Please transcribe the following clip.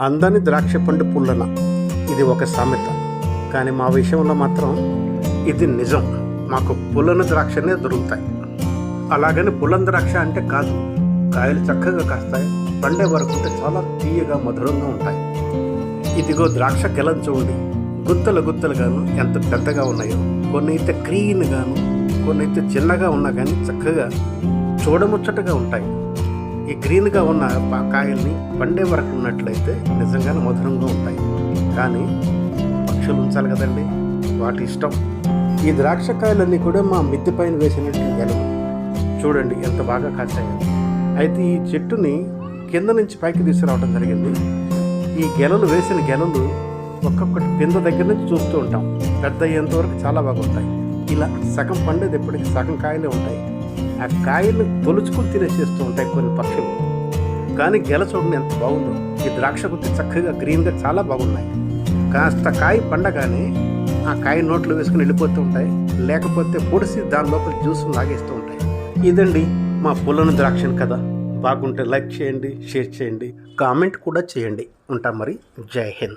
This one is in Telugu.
అందని ద్రాక్ష పండు పుల్లన. ఇది ఒక సామెత. కానీ మా విషయంలో మాత్రం ఇది నిజం. మాకు పుల్లన ద్రాక్షనే దొరుకుతాయి. అలాగని పుల్లన ద్రాక్ష అంటే కాదు. కాయలు చక్కగా కాస్తాయి. పండే వరకు ఉంటే చాలా తీయగా మధురంగా ఉంటాయి. ఇదిగో ద్రాక్ష గెలం చూడండి. గుత్తలు గుత్తలుగాను ఎంత పెద్దగా ఉన్నాయో. కొన్ని అయితే క్రీన్గాను కొన్ని అయితే చిన్నగా ఉన్నా కానీ చక్కగా చూడముచ్చటగా ఉంటాయి. ఈ గ్రీన్గా ఉన్న కాయల్ని పండే వరకు ఉన్నట్లయితే నిజంగానే మధురంగా ఉంటాయి. కానీ పక్షులు ఉంచాలి కదండి వాటి ఇష్టం. ఈ ద్రాక్ష కాయలన్నీ కూడా మా మిద్దె పైన వేసినట్టు గెలవు చూడండి ఎంత బాగా కాచాయి అయితే ఈ చెట్టుని కింద నుంచి పైకి తీసుకురావడం జరిగింది. ఈ గెలలు వేసిన గెలలు ఒక్కొక్కటి కింద దగ్గర నుంచి చూస్తూ ఉంటాం. పెద్ద అయ్యేంత వరకు చాలా బాగుంటాయి. ఇలా సగం పండేది ఎప్పటికీ సగం కాయలే ఉంటాయి. ఆ కాయలు తొలుచుకుని తినేసేస్తూ ఉంటాయి కొన్ని పక్షులు. కానీ గెల చూడండి ఎంత బాగుందో. ఈ ద్రాక్ష గుత్తి చక్కగా గ్రీన్గా చాలా బాగున్నాయి. కాస్త కాయ పండగానే ఆ కాయ నోట్లో వేసుకుని వెళ్ళిపోతూ ఉంటాయి. లేకపోతే పొడిసి దాని లోపల జ్యూస్ లాగేస్తూ ఉంటాయి. ఇదండి మా పుల్లని ద్రాక్షను కదా బాగుంటే లైక్ చేయండి షేర్ చేయండి కామెంట్ కూడా చేయండి. ఉంటాం మరి. జై హింద్.